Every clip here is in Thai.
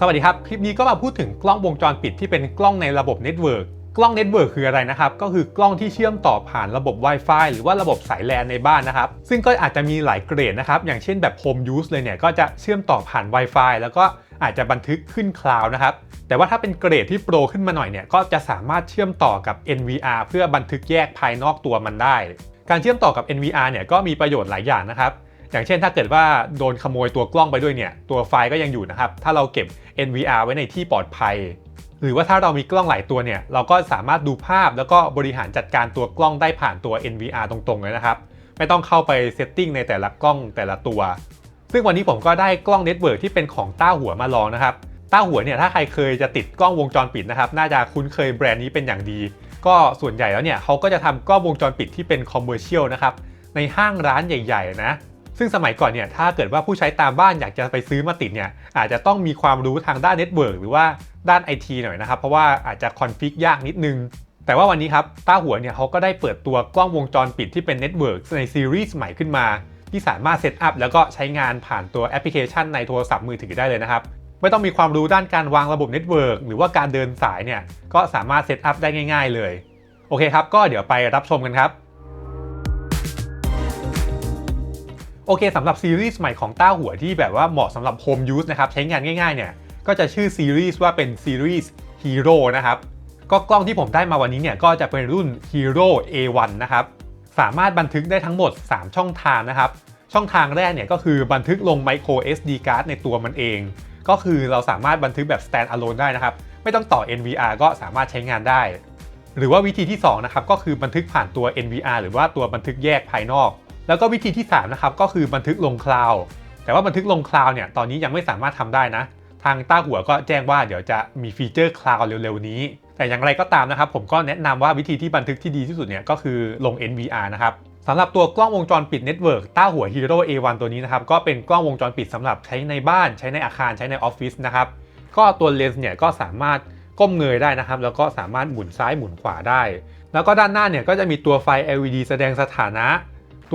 สวัสดีครับ คลิปนี้ก็มาพูดถึงกล้องวงจรปิดที่เป็นกล้องในระบบเน็ตเวิร์กกล้องเน็ตเวิร์กคืออะไรนะครับ ก็คือกล้องที่เชื่อมต่อผ่านระบบ Wi-Fi หรือว่าระบบสายแลนในบ้านนะครับ ซึ่งก็อาจจะมีหลายเกรดนะครับ อย่างเช่นแบบ Home Use เลยเนี่ย ก็จะเชื่อมต่อผ่าน Wi-Fi แล้วก็อาจจะบันทึกขึ้นคลาวด์นะครับ แต่ว่าถ้าเป็นเกรดที่โปรขึ้นมาหน่อยเนี่ย ก็จะสามารถเชื่อมต่อกับ NVR เพื่อบันทึกแยกภายนอกตัวมันได้ การเชื่อมต่อกับ NVR เนี่ยก็มีประโยชน์หลายอย่างนะครับ อย่างเช่นถ้าเกิดว่าโดนขโมยตัวกล้องไปด้วยเนี่ย ตัวไฟล์ก็ยังอยู่นะครับ ถ้าเราเก็บ NVR ไว้ในที่ปลอดภัย หรือว่าถ้าเรามีกล้องหลายตัวเนี่ย เราก็สามารถดูภาพแล้วก็บริหารจัดการตัวกล้องได้ผ่านตัว NVR ตรงๆเลยนะครับ ไม่ต้องเข้าไปเซตติ้งในแต่ละกล้องแต่ละตัว ซึ่งวันนี้ผมก็ได้กล้องเน็ตเวิร์กที่เป็นของต้าหัวมาลองนะครับต้าหัวเนี่ยถ้าใครเคยจะติดกล้องวงจรปิดนะครับ น่าจะคุ้นเคยแบรนด์นี้เป็นอย่างดี ก็ส่วนใหญ่แล้วเนี่ยเขาก็จะทำกล้องวงจรปิดที่เป็นคอมเมอร์เชียลนะครับในห้างร้านใหญ่ ๆ นะ ซึ่งสมัยก่อนเนี่ยถ้าเกิดว่าผู้ใช้ตามบ้านอยากจะไปซื้อมาติดเนี่ยอาจจะต้องมีความรู้ทางด้านเน็ตเวิร์กหรือว่าด้านไอทีหน่อยนะครับ เพราะว่าอาจจะคอนฟิกยากนิดนึง แต่ว่าวันนี้ครับต้าหัวเนี่ยเขาก็ได้เปิดตัวกล้องวงจรปิดที่เป็นเน็ตเวิร์กในซีรีส์ใหม่ขึ้นมา ที่สามารถเซตอัพแล้วก็ใช้งานผ่านตัวแอปพลิเคชันในโทรศัพท์มือถือได้เลยนะครับไม่ต้องมีความรู้ด้านการวางระบบเน็ตเวิร์กหรือว่าการเดินสายเนี่ยก็สามารถเซตอัพได้ง่าย ๆ เลยโอเคครับก็เดี๋ยวไปรับชมกันครับ โอเคสำหรับซีรีส์ใหม่ของต้าหัวที่แบบว่าเหมาะสำหรับโฮมยูสนะครับใช้งานง่ายๆเนี่ยก็จะชื่อซีรีส์ว่าเป็นซีรีส์ Hero นะครับก็กล้องที่ผมได้มาวันนี้เนี่ยก็จะเป็นรุ่น Hero A1 นะครับสามารถบันทึกได้ทั้งหมด 3 ช่องทางนะครับ ช่องทางแรกเนี่ยก็คือบันทึกลง micro SD card ในตัวมันเอง ก็คือเราสามารถบันทึกแบบ stand alone ได้นะครับ ไม่ต้องต่อ NVR ก็สามารถใช้งานได้ หรือว่าวิธีที่2นะครับก็คือบันทึกผ่านตัว NVR หรือว่าตัวบันทึกแยกภายนอก แล้วก็วิธีที่3นะครับก็คือบันทึกลงคลาวด์แต่ว่าบันทึกลงคลาวด์เนี่ยตอนนี้ยังไม่สามารถทำได้นะ ทางต้าหัวก็แจ้งว่าเดี๋ยวจะมีฟีเจอร์คลาวด์เร็วๆนี้ แต่อย่างไรก็ตามนะครับ ผมก็แนะนำว่าวิธีที่บันทึกที่ดีที่สุดเนี่ยก็คือลง NVR นะครับสำหรับตัวกล้องวงจรปิดเน็ตเวิร์กต้าหัว Hero A1 ตัวนี้นะครับก็เป็นกล้องวงจรปิดสำหรับใช้ในบ้านใช้ในอาคารใช้ในออฟฟิศนะครับก็ตัวเลนส์เนี่ยก็สามารถก้มเงยได้นะครับ แล้วก็สามารถหมุนซ้ายหมุนขวาได้ แล้วก็ด้านหน้าเนี่ยก็จะมีตัวไฟ LED แสดงสถานะ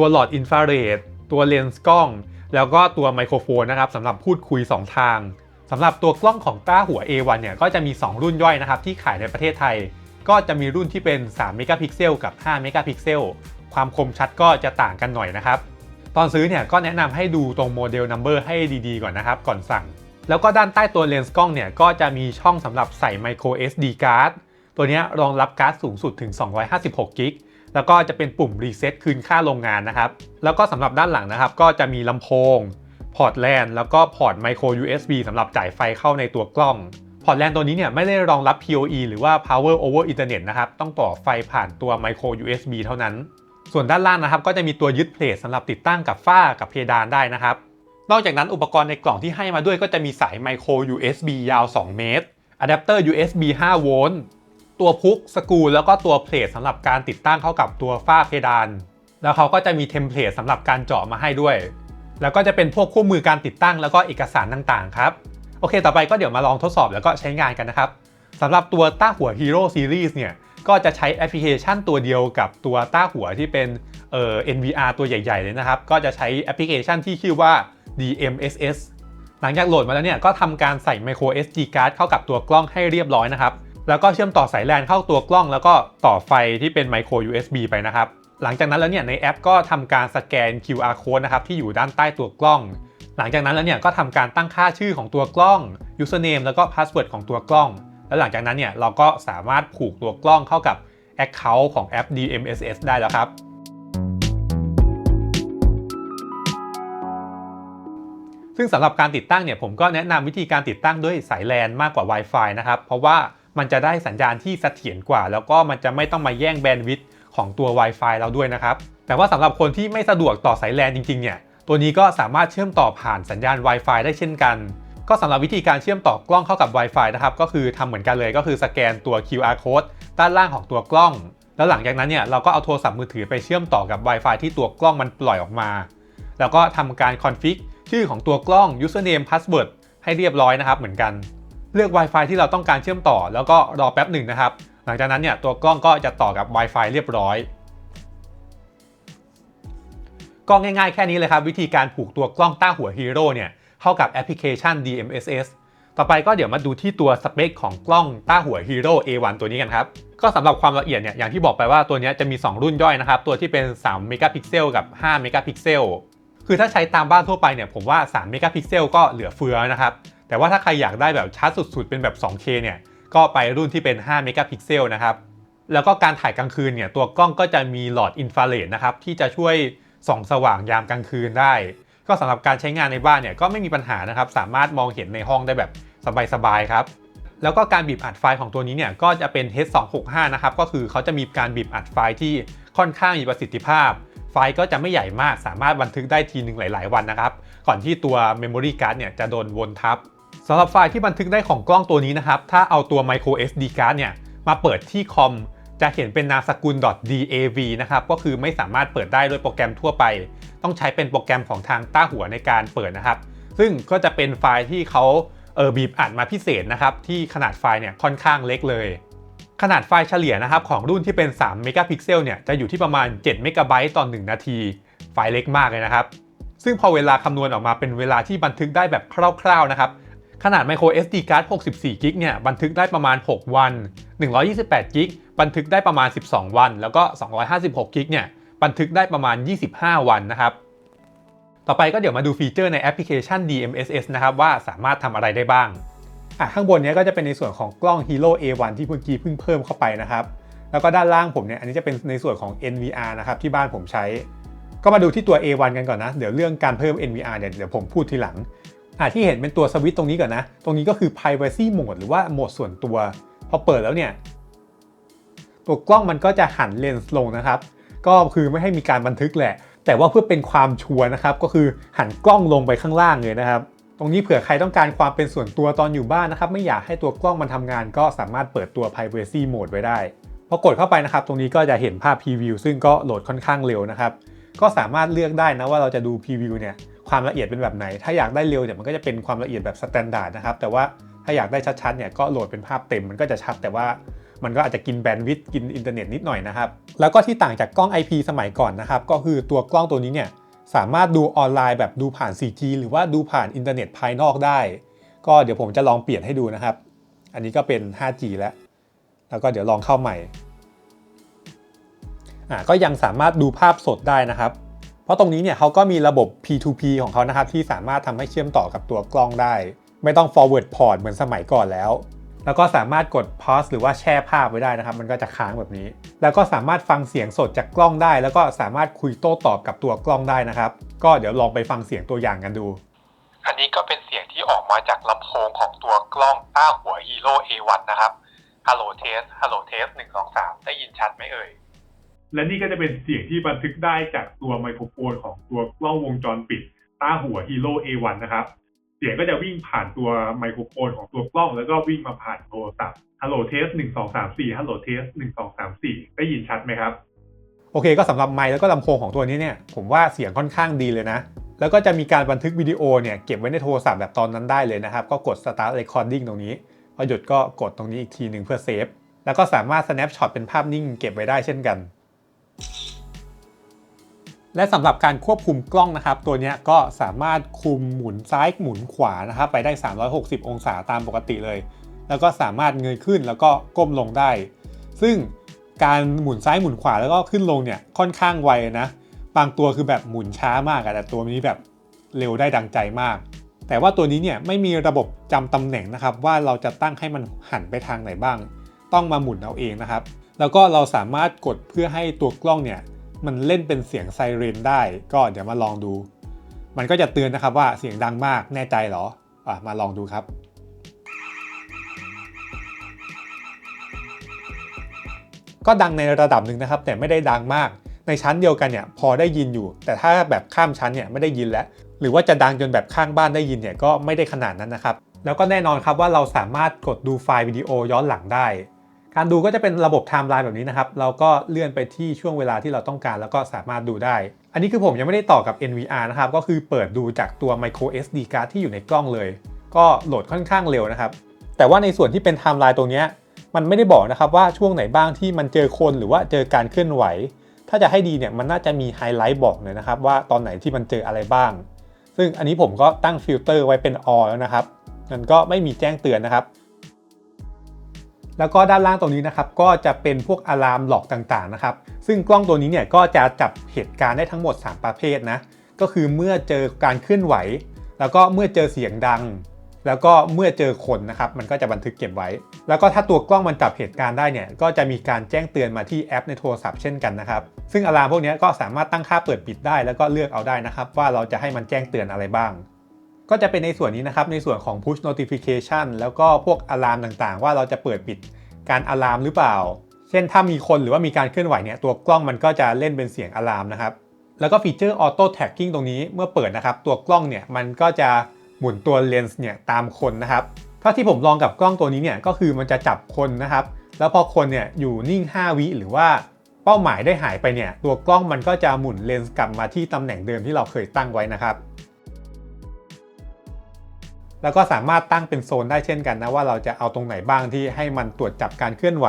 ตัวหลอดอินฟราเรดตัวเลนส์กล้อง แล้วก็ตัวไมโครโฟนนะครับสำหรับพูดคุย 2 ทางสำหรับตัวกล้องของต้าหัว A1 เนี่ยก็จะมี 2 รุ่นย่อยนะครับที่ขายในประเทศไทย ก็จะมีรุ่นที่เป็น3เมกะพิกเซลกับ5เมกะพิกเซลความคมชัดก็จะต่างกันหน่อยนะครับ ตอนซื้อเนี่ยก็แนะนำให้ดูตรงโมเดลนัมเบอร์ให้ดีๆ ก่อนนะครับ ก่อนสั่ง แล้วก็ด้านใต้ตัวเลนส์กล้องเนี่ยก็จะมีช่องสำหรับใส่ micro SD card ตัวนี้รองรับการ์ดสูงสุดถึง 256กิก แล้วก็จะเป็นปุ่มรีเซ็ตคืนค่าโรงงานนะครับ แล้วก็สำหรับด้านหลังนะครับ ก็จะมีลำโพง พอร์ตแลนแล้วก็พอร์ต micro USB สำหรับจ่ายไฟเข้าในตัวกล้อง พอร์ตแลนตัวนี้เนี่ยไม่ได้รองรับ PoE หรือว่า Power over Ethernet นะครับ ต้องต่อไฟผ่านตัว micro USB เท่านั้น ส่วนด้านล่างนะครับ ก็จะมีตัวยึดเพลทสำหรับติดตั้งกับฝ้ากับเพดานได้นะครับ นอกจากนั้นอุปกรณ์ในกล่องที่ให้มาด้วยก็จะมีสาย micro USB ยาว 2 เมตรอะแดปเตอร์ USB 5 โวลต์ ตัวพุกสกูแล้วก็ตัวเพลทสำหรับการติดตั้งเข้ากับตัวฝ้าเพดาน แล้วเขาก็จะมีเทมเพลตสำหรับการเจาะมาให้ด้วย แล้วก็จะเป็นพวกคู่มือการติดตั้งแล้วก็เอกสารต่างๆครับโอเค ต่อไปก็เดี๋ยวมาลองทดสอบแล้วก็ใช้งานกันนะครับสำหรับตัวต้าหัว Hero Series เนี่ยก็จะใช้แอปพลิเคชันตัวเดียวกับตัวต้าหัวที่เป็นเอ่อ NVR ตัวใหญ่ๆเลยนะครับ ก็จะใช้แอปพลิเคชันที่ชื่อว่า DMSS หลังจากโหลดมาแล้วเนี่ยก็ทำการใส่ micro SD card เข้ากับตัวกล้องให้เรียบร้อยนะครับ แล้วก็เชื่อมต่อสายแลนเข้าตัวกล้อง แล้วก็ต่อไฟที่เป็น micro USB ไปนะครับ หลังจากนั้นแล้วเนี่ยในแอปก็ทำการสแกน QR code นะครับที่อยู่ด้านใต้ตัวกล้อง หลังจากนั้นแล้วเนี่ยก็ทำการตั้งค่าชื่อของตัวกล้อง username แล้วก็ password ของตัวกล้อง แล้วหลังจากนั้นเนี่ยเราก็สามารถผูกตัวกล้องเข้ากับ Account ของแอป DMSS ได้แล้วครับซึ่งสำหรับการติดตั้งเนี่ยผมก็แนะนำวิธีการติดตั้งด้วยสายแลนมากกว่า Wi-Fi นะครับ เพราะว่า มันจะได้สัญญาณที่เสถียรกว่า แล้วก็มันจะไม่ต้องมาแย่งแบนด์วิดต์ของตัว Wi-Fi เราด้วยนะครับ แต่ว่าสำหรับคนที่ไม่สะดวกต่อสายแลนจริงๆเนี่ยตัวนี้ก็สามารถเชื่อมต่อผ่านสัญญาณ Wi-Fi ได้เช่นกัน ก็สำหรับวิธีการเชื่อมต่อกล้องเข้ากับ Wi-Fi นะครับก็คือทำเหมือนกันเลยก็คือสแกนตัว QR code ด้านล่างของตัวกล้อง แล้วหลังจากนั้นเนี่ยเราก็เอาโทรศัพท์มือถือไปเชื่อมต่อกับ Wi-Fi ที่ตัวกล้องมันปล่อยออกมา แล้วก็ทำการคอนฟิกชื่อของตัวกล้อง username password ให้เรียบร้อยนะครับเหมือนกัน เลือก Wi-Fi ที่เราต้องการเชื่อมต่อ แล้วก็รอแป๊บหนึ่งนะครับ หลังจากนั้นเนี่ยตัวกล้องก็จะต่อกับ Wi-Fi เรียบร้อย ก็ง่ายๆแค่นี้เลยครับ วิธีการผูกตัวกล้องต้าหัว Hero เนี่ยเข้ากับแอปพลิเคชัน DMSS ต่อไปก็เดี๋ยวมาดูที่ตัวสเปคของกล้องต้าหัว Hero A1 ตัวนี้กันครับ ก็สำหรับความละเอียดเนี่ยอย่างที่บอกไปว่าตัวนี้จะมี 2 รุ่นย่อยนะครับ ตัวที่เป็น3เมกะพิกเซลกับ5เมกะพิกเซลคือถ้าใช้ตามบ้านทั่วไปเนี่ยผมว่า3เมกะพิกเซลก็เหลือเฟือนะครับ แต่ว่าถ้าใครอยากได้แบบชัดสุดๆ เป็นแบบ 2K เนี่ย ก็ไปรุ่นที่เป็น 5 เมกะพิกเซลนะครับ แล้วก็การถ่ายกลางคืนเนี่ย ตัวกล้องก็จะมีหลอดอินฟราเรดนะครับ ที่จะช่วยส่องสว่างยามกลางคืนได้ ก็สำหรับการใช้งานในบ้านเนี่ยก็ไม่มีปัญหานะครับ สามารถมองเห็นในห้องได้แบบสบายๆครับ แล้วก็การบีบอัดไฟล์ของตัวนี้เนี่ยก็จะเป็น H265 นะครับ ก็คือเขาจะมีการบีบอัดไฟล์ที่ค่อนข้างมีประสิทธิภาพ ไฟล์ก็จะไม่ใหญ่มาก สามารถบันทึกได้ทีหนึ่งหลาย ๆ วันนะครับ ก่อนที่ตัว Memory Card เนี่ยจะโดนวนทับ สำหรับไฟล์ที่บันทึกได้ของกล้องตัวนี้นะครับ ถ้าเอาตัว Micro SD Card เนี่ย มาเปิดที่คอม จะเห็นเป็นนามสกุล .dav นะครับ ก็คือไม่สามารถเปิดได้โดยโปรแกรมทั่วไป ต้องใช้เป็นโปรแกรมของทางต้าหัวในการเปิดนะครับ ซึ่งก็จะเป็นไฟล์ที่เขาเออบีบอัดมาพิเศษนะครับ ที่ขนาดไฟล์เนี่ยค่อนข้างเล็กเลย ขนาดไฟล์เฉลี่ยนะครับของรุ่นที่เป็น3เมกะพิกเซลเนี่ยจะอยู่ที่ประมาณ7เมกะไบต์ต่อ1นาที ไฟล์เล็กมากเลยนะครับ ซึ่งพอเวลาคำนวณออกมาเป็นเวลาที่บันทึกได้แบบคร่าวๆนะครับ ขนาด micro SD card 64กิกเนี่ยบันทึกได้ประมาณ 6 วัน 128กิกบันทึกได้ประมาณ 12 วัน แล้วก็ 256กิกเนี่ยบันทึกได้ประมาณ 25 วันนะครับ ต่อไปก็เดี๋ยวมาดูฟีเจอร์ในแอปพลิเคชัน DMSS นะครับว่าสามารถทำอะไรได้บ้างอะข้างบนนี้ก็จะเป็นในส่วนของกล้อง Hero A1 ที่เมื่อกี้เพิ่งเพิ่มเข้าไปนะครับ แล้วก็ด้านล่างผมเนี่ยอันนี้จะเป็นในส่วนของ NVR นะครับที่บ้านผมใช้ ก็มาดูที่ตัว A1 กันก่อนนะ เดี๋ยวเรื่องการเพิ่ม NVR เนี่ยเดี๋ยวผมพูดทีหลัง อะที่เห็นเป็นตัวสวิตช์ตรงนี้ก่อนนะ ตรงนี้ก็คือ privacy mode หรือว่าโหมดส่วนตัว พอเปิดแล้วเนี่ย ตัวกล้องมันก็จะหันเลนส์ลงนะครับ ก็คือไม่ให้มีการบันทึกแหละ แต่ว่าเพื่อเป็นความชัวร์นะครับ ก็คือหันกล้องลงไปข้างล่างเลยนะครับ ตรงนี้เผื่อใครต้องการความเป็นส่วนตัวตอนอยู่บ้านนะครับ ไม่อยากให้ตัวกล้องมันทำงาน ก็สามารถเปิดตัว privacy mode ไว้ได้พอกดเข้าไปนะครับ ตรงนี้ก็จะเห็นภาพ preview ซึ่งก็โหลดค่อนข้างเร็วนะครับ ก็สามารถเลือกได้นะว่าเราจะดู preview เนี่ย ความละเอียดเป็นแบบไหน ถ้าอยากได้เร็วเนี่ยมันก็จะเป็นความละเอียดแบบ standard นะครับ แต่ว่าถ้าอยากได้ชัดๆเนี่ยก็โหลดเป็นภาพเต็มมันก็จะชัด แต่ว่ามันก็อาจจะกินแบนด์วิดต์กินอินเทอร์เน็ตนิดหน่อยนะครับ แล้วก็ที่ต่างจากกล้อง IP สมัยก่อนนะครับ ก็คือตัวกล้องตัวนี้เนี่ยสามารถดูออนไลน์แบบดูผ่าน 4G หรือว่าดูผ่านอินเทอร์เน็ตภายนอกได้ ก็เดี๋ยวผมจะลองเปลี่ยนให้ดูนะครับ อันนี้ก็เป็น 5G แล้ว แล้วก็เดี๋ยวลองเข้าใหม่ อ่าก็ยังสามารถดูภาพสดได้นะครับ ราะตรงนี้เนี่ยเขาก็มีระบบ P2P ของเขานะครับที่สามารถทำให้เชื่อมต่อกับตัวกล้องได้ ไม่ต้อง forward port เหมือนสมัยก่อนแล้ว แล้วก็สามารถกด pause หรือว่าแช่ภาพไว้ได้นะครับ มันก็จะค้างแบบนี้ แล้วก็สามารถฟังเสียงสดจากกล้องได้ แล้วก็สามารถคุยโต้ตอบกับตัวกล้องได้นะครับ ก็เดี๋ยวลองไปฟังเสียงตัวอย่างกันดู อันนี้ก็เป็นเสียงที่ออกมาจากลำโพงของตัวกล้องต้าหัว Hero A1 นะครับ Hello Test Hello Test 1 2 3ได้ยินชัดไหมเอ่ย และนี่ก็จะเป็นเสียงที่บันทึกได้จากตัวไมโครโฟนของตัวกล้องวงจรปิดตาหัว Hero A1 นะครับ เสียงก็จะวิ่งผ่านตัวไมโครโฟนของตัวกล้อง แล้วก็วิ่งมาผ่านโทรศัพท์ Hello Test 1 2 3 4 Hello Test 1 2 3 4ได้ยินชัดไหมครับ โอเคก็สำหรับไมค์แล้วก็ลำโพงของตัวนี้เนี่ย ผมว่าเสียงค่อนข้างดีเลยนะ แล้วก็จะมีการบันทึกวิดีโอเนี่ย เก็บไว้ในโทรศัพท์แบบตอนนั้นได้เลยนะครับ ก็กด start recording ตรงนี้พอหยุดก็กดตรงนี้อีกทีหนึ่งเพื่อเซฟแล้วก็สามารถ snapshot เป็นภาพนิ่งเก็บไว้ได้เช่นกัน และสำหรับการควบคุมกล้องนะครับ ตัวนี้ก็สามารถคุมหมุนซ้ายหมุนขวานะครับไปได้ 360 องศาตามปกติเลย แล้วก็สามารถเงยขึ้นแล้วก็ก้มลงได้ ซึ่งการหมุนซ้ายหมุนขวาแล้วก็ขึ้นลงเนี่ยค่อนข้างไวนะ บางตัวคือแบบหมุนช้ามากแต่ตัวนี้แบบเร็วได้ดังใจมาก แต่ว่าตัวนี้เนี่ยไม่มีระบบจำตำแหน่งนะครับ ว่าเราจะตั้งให้มันหันไปทางไหนบ้าง ต้องมาหมุนเอาเองนะครับ แล้วก็เราสามารถกดเพื่อให้ตัวกล้องเนี่ย มันเล่นเป็นเสียงไซเรนได้ ก็เดี๋ยวมาลองดู มันก็จะเตือนนะครับว่าเสียงดังมากแน่ใจเหรออะมาลองดูครับก็ดังในระดับหนึ่งนะครับ แต่ไม่ได้ดังมาก ในชั้นเดียวกันเนี่ยพอได้ยินอยู่ แต่ถ้าแบบข้ามชั้นเนี่ยไม่ได้ยินแล้ว หรือว่าจะดังจนแบบข้างบ้านได้ยินเนี่ยก็ไม่ได้ขนาดนั้นนะครับ แล้วก็แน่นอนครับว่าเราสามารถกดดูไฟล์วิดีโอย้อนหลังได้ การดูก็จะเป็นระบบไทม์ไลน์แบบนี้นะครับ เราก็เลื่อนไปที่ช่วงเวลาที่เราต้องการแล้วก็สามารถดูได้ อันนี้คือผมยังไม่ได้ต่อกับ NVR นะครับ ก็คือเปิดดูจากตัว micro SD card ที่อยู่ในกล้องเลย ก็โหลดค่อนข้างเร็วนะครับ แต่ว่าในส่วนที่เป็นไทม์ไลน์ตรงนี้ มันไม่ได้บอกนะครับว่าช่วงไหนบ้างที่มันเจอคนหรือว่าเจอการเคลื่อนไหว ถ้าจะให้ดีเนี่ยมันน่าจะมีไฮไลท์บอกหน่อยนะครับว่าตอนไหนที่มันเจออะไรบ้าง ซึ่งอันนี้ผมก็ตั้งฟิลเตอร์ไว้เป็น all แล้วนะครับมันก็ไม่มีแจ้งเตือนนะครับ แล้วก็ด้านล่างตรงนี้นะครับก็จะเป็นพวกอะลามหลอกต่างๆนะครับซึ่งกล้องตัวนี้เนี่ยก็จะจับเหตุการณ์ได้ทั้งหมด 3 ประเภทนะก็คือเมื่อเจอการเคลื่อนไหว แล้วก็เมื่อเจอเสียงดัง แล้วก็เมื่อเจอคนนะครับมันก็จะบันทึกเก็บไว้ แล้วก็ถ้าตัวกล้องมันจับเหตุการณ์ได้เนี่ยก็จะมีการแจ้งเตือนมาที่แอปในโทรศัพท์เช่นกันนะครับซึ่งอะลามพวกนี้ก็สามารถตั้งค่าเปิดปิดได้ แล้วก็เลือกเอาได้นะครับว่าเราจะให้มันแจ้งเตือนอะไรบ้าง ก็จะเป็นในส่วนนี้นะครับ ในส่วนของ push notification แล้วก็พวกอะลามต่างๆ ว่าเราจะเปิดปิดการอะลามหรือเปล่า เช่นถ้ามีคนหรือว่ามีการเคลื่อนไหวเนี่ยตัวกล้องมันก็จะเล่นเป็นเสียงอะลามนะครับ แล้วก็ฟีเจอร์ auto tagging ตรงนี้เมื่อเปิดนะครับ ตัวกล้องเนี่ยมันก็จะหมุนตัวเลนส์เนี่ยตามคนนะครับเท่าที่ผมลองกับกล้องตัวนี้เนี่ยก็คือมันจะจับคนนะครับ แล้วพอคนเนี่ยอยู่นิ่ง 5 วิหรือว่าเป้าหมายได้หายไปเนี่ยตัวกล้องมันก็จะหมุนเลนส์กลับมาที่ตำแหน่งเดิมที่เราเคยตั้งไว้นะครับ แล้วก็สามารถตั้งเป็นโซนได้เช่นกันนะว่าเราจะเอาตรงไหนบ้างที่ให้มันตรวจจับการเคลื่อนไหว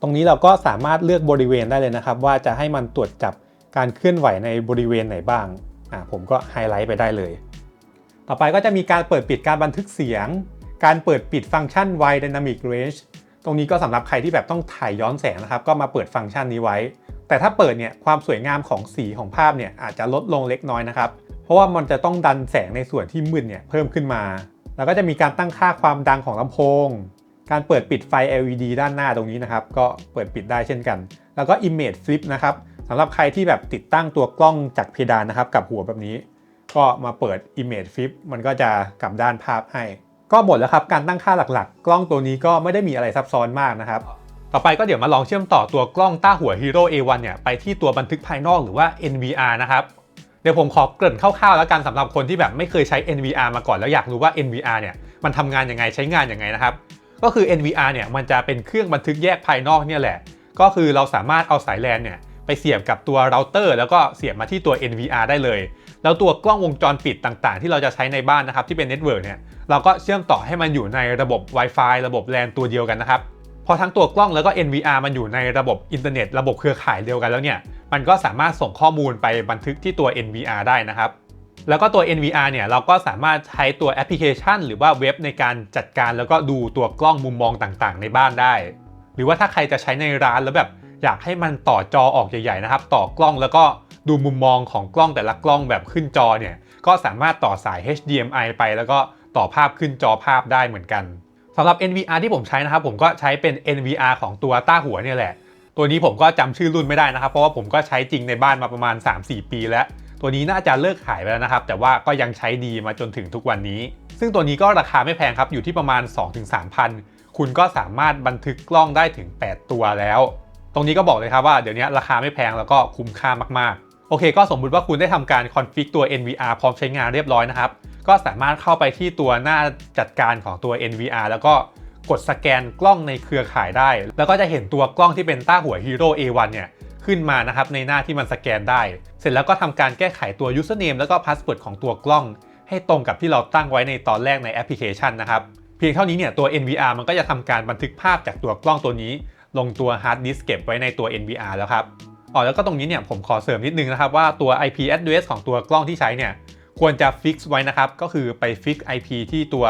ตรงนี้เราก็สามารถเลือกบริเวณได้เลยนะครับ ว่าจะให้มันตรวจจับการเคลื่อนไหวในบริเวณไหนบ้างอ่าผมก็ไฮไลท์ไปได้เลย ต่อไปก็จะมีการเปิดปิดการบันทึกเสียง การเปิดปิดฟังก์ชัน Wide Dynamic Range ตรงนี้ก็สำหรับใครที่แบบต้องถ่ายย้อนแสงนะครับ ก็มาเปิดฟังก์ชันนี้ไว้ แต่ถ้าเปิดเนี่ยความสวยงามของสีของภาพเนี่ยอาจจะลดลงเล็กน้อยนะครับ เพราะว่ามันจะต้องดันแสงในส่วนที่มืดเนี่ยเพิ่มขึ้นมา แล้วก็จะมีการตั้งค่าความดังของลำโพง การเปิดปิดไฟ LED ด้านหน้าตรงนี้นะครับ ก็เปิดปิดได้เช่นกัน แล้วก็ Image Flip นะครับสำหรับใครที่แบบติดตั้งตัวกล้องจากเพดานนะครับ กับหัวแบบนี้ ก็มาเปิด Image Flip มันก็จะกลับด้านภาพให้ ก็หมดแล้วครับการตั้งค่าหลักๆ กล้องตัวนี้ก็ไม่ได้มีอะไรซับซ้อนมากนะครับต่อไปก็เดี๋ยวมาลองเชื่อมต่อตัวกล้องต้าหัว Hero A1 เนี่ยไปที่ตัวบันทึกภายนอกหรือว่า NVR นะครับ เดี๋ยวผมขอเกริ่นคร่าวๆแล้วกันสำหรับคนที่แบบไม่เคยใช้ NVR มาก่อนแล้วอยากรู้ว่า NVR เนี่ยมันทำงานยังไงใช้งานยังไงนะครับ ก็คือ NVR เนี่ยมันจะเป็นเครื่องบันทึกแยกภายนอกเนี่ยแหละ ก็คือเราสามารถเอาสายแลนเนี่ยไปเสียบกับตัวเราเตอร์แล้วก็เสียบมาที่ตัว NVR ได้เลย แล้วตัวกล้องวงจรปิดต่างๆ ที่เราจะใช้ในบ้านนะครับที่เป็นเน็ตเวิร์กเนี่ยเราก็เชื่อมต่อให้มันอยู่ในระบบ Wi-Fi ระบบ LAN ตัวเดียวกันนะครับ พอทั้งตัวกล้องแล้วก็ NVR มันอยู่ในระบบอินเทอร์เน็ตระบบเครือข่ายเดียวกันแล้วเนี่ย มันก็สามารถส่งข้อมูลไปบันทึกที่ตัว NVR ได้นะครับ แล้วก็ตัว NVR เนี่ยเราก็สามารถใช้ตัวแอปพลิเคชัน หรือว่าเว็บในการจัดการแล้วก็ดูตัวกล้องมุมมองต่างๆ ในบ้านได้ หรือว่าถ้าใครจะใช้ในร้านแล้วแบบอยากให้มันต่อจอออกใหญ่ๆนะครับ ต่อกล้องแล้วก็ดูมุมมองของกล้องแต่ละกล้องแบบขึ้นจอเนี่ย ก็สามารถต่อสาย HDMI ไป แล้วก็ต่อภาพขึ้นจอภาพได้เหมือนกัน สำหรับ NVR ที่ผมใช้นะครับผมก็ใช้เป็น NVR ของตัวต้าหัวเนี่ยแหละ ตัวนี้ผมก็จำชื่อรุ่นไม่ได้นะครับ เพราะว่าผมก็ใช้จริงในบ้านมาประมาณ 3-4 ปีแล้ว ตัวนี้น่าจะเลิกขายไปแล้วนะครับ แต่ว่าก็ยังใช้ดีมาจนถึงทุกวันนี้ ซึ่งตัวนี้ก็ราคาไม่แพงครับอยู่ที่ประมาณ 2-3,000คุณก็สามารถบันทึกกล้องได้ถึง 8 ตัวแล้ว ตรงนี้ก็บอกเลยครับว่าเดี๋ยวนี้ราคาไม่แพงแล้วก็คุ้มค่ามากๆ โอเค ก็สมมุติว่าคุณได้ทำการคอนฟิกตัว NVR พร้อมใช้งานเรียบร้อยนะครับ ก็สามารถเข้าไปที่ตัวหน้าจัดการของตัว NVR แล้วก็กดสแกนกล้องในเครือข่ายได้ แล้วก็จะเห็นตัวกล้องที่เป็นต้าหัว Hero A1 เนี่ยขึ้นมานะครับในหน้าที่มันสแกนได้ เสร็จแล้วก็ทำการแก้ไขตัว username แล้วก็ password ของตัวกล้อง ให้ตรงกับที่เราตั้งไว้ในตอนแรกในแอปพลิเคชันนะครับ เพียงเท่านี้เนี่ยตัว NVR มันก็จะทำการบันทึกภาพจากตัวกล้องตัวนี้ ลงตัวฮาร์ดดิสก์เก็บไว้ในตัว NVR แล้วครับอ๋อแล้วก็ตรงนี้เนี่ยผมขอเสริมนิดนึงนะครับว่าตัว IP address ของตัวกล้องที่ใช้เนี่ย ควรจะฟิกซ์ไว้นะครับ ก็คือไปฟิก IP ที่ตัว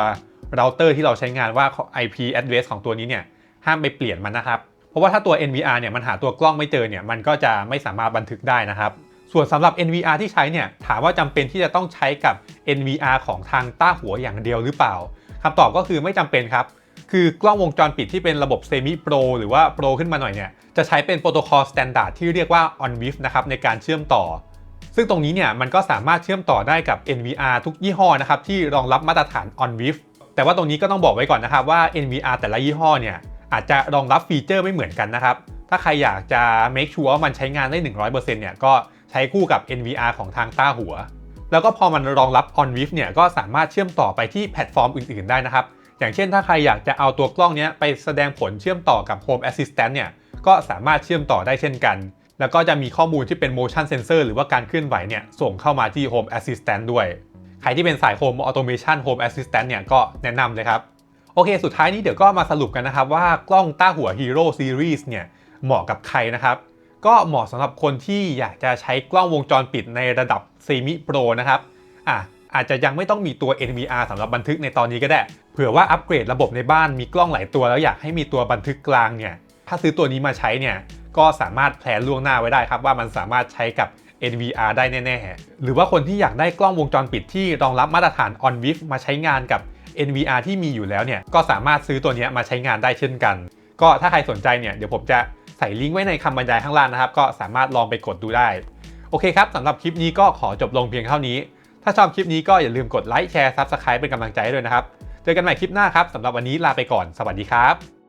เราเตอร์ที่เราใช้งานว่า IP address ของตัวนี้เนี่ยห้ามไปเปลี่ยนมันนะครับ เพราะว่าถ้าตัว NVR เนี่ยมันหาตัวกล้องไม่เจอเนี่ยมันก็จะไม่สามารถบันทึกได้นะครับ ส่วนสำหรับ NVR ที่ใช้เนี่ยถามว่าจำเป็นที่จะต้องใช้กับ NVR ของทางต้าหัวอย่างเดียวหรือเปล่าคำตอบก็คือไม่จำเป็นครับคือกล้องวงจรปิดที่เป็นระบบเซมิโปรหรือว่าโปรขึ้นมาหน่อยเนี่ยจะใช้เป็นโปรโตคอลสแตนดาร์ดที่เรียกว่า OnWIF นะครับในการเชื่อมต่อ ซึ่งตรงนี้เนี่ยมันก็สามารถเชื่อมต่อได้กับ NVR ทุกยี่ห้อนะครับที่รองรับมาตรฐาน OnWIF แต่ว่าตรงนี้ก็ต้องบอกไว้ก่อนนะครับว่า NVR แต่ละยี่ห้อเนี่ยอาจจะรองรับฟีเจอร์ไม่เหมือนกันนะครับ ถ้าใครอยากจะ make sure ว่ามันใช้งานได้ 100%เนี่ยก็ใช้คู่กับ NVR ของทางต้าหัว แล้วก็พอมันรองรับ OnWIF เนี่ยก็สามารถเชื่อมต่อไปที่แพลตฟอร์มอื่นๆได้นะครับ อย่างเช่นถ้าใครอยากจะเอาตัวกล้องนี้ไปแสดงผลเชื่อมต่อกับ Home Assistant เนี่ยก็สามารถเชื่อมต่อได้เช่นกัน แล้วก็จะมีข้อมูลที่เป็น motion sensor หรือว่าการเคลื่อนไหวเนี่ยส่งเข้ามาที่ Home Assistant ด้วย ใครที่เป็นสาย Home Automation Home Assistant เนี่ยก็แนะนำเลยครับ โอเค สุดท้ายนี้เดี๋ยวก็มาสรุปกันนะครับว่ากล้องต้าหัว Hero Series เนี่ยเหมาะกับใครนะครับ ก็เหมาะสำหรับคนที่อยากจะใช้กล้องวงจรปิดในระดับ Semi Pro นะครับอะอาจจะยังไม่ต้องมีตัว NVR สำหรับบันทึกในตอนนี้ก็ได้ เผื่อว่าอัปเกรดระบบในบ้านมีกล้องหลายตัวแล้วอยากให้มีตัวบันทึกกลางเนี่ย ถ้าซื้อตัวนี้มาใช้เนี่ย ก็สามารถแพลนล่วงหน้าไว้ได้ครับว่ามันสามารถใช้กับ NVR ได้แน่ๆ หรือว่าคนที่อยากได้กล้องวงจรปิดที่รองรับมาตรฐาน On w i f มาใช้งานกับ NVR ที่มีอยู่แล้วเนี่ยก็สามารถซื้อตัวนี้มาใช้งานได้เช่นกัน ก็ถ้าใครสนใจเนี่ยเดี๋ยวผมจะใส่ลิงก์ไว้ในคำบรรยายข้างล่างนะครับ ก็สามารถลองไปกดดูได้ โอเคครับสำหรับคลิปนี้ก็ขอจบลงเพียงเท่านี้ ถ้าชอบคลิปนี้ก็อย่าลืมกดไลค์แชร์ Subscribe เป็นกำลังใจด้วยนะครับ เจอกันใหม่คลิปหน้าครับสำหรับวันนี้ลาไปก่อน สวัสดีครับ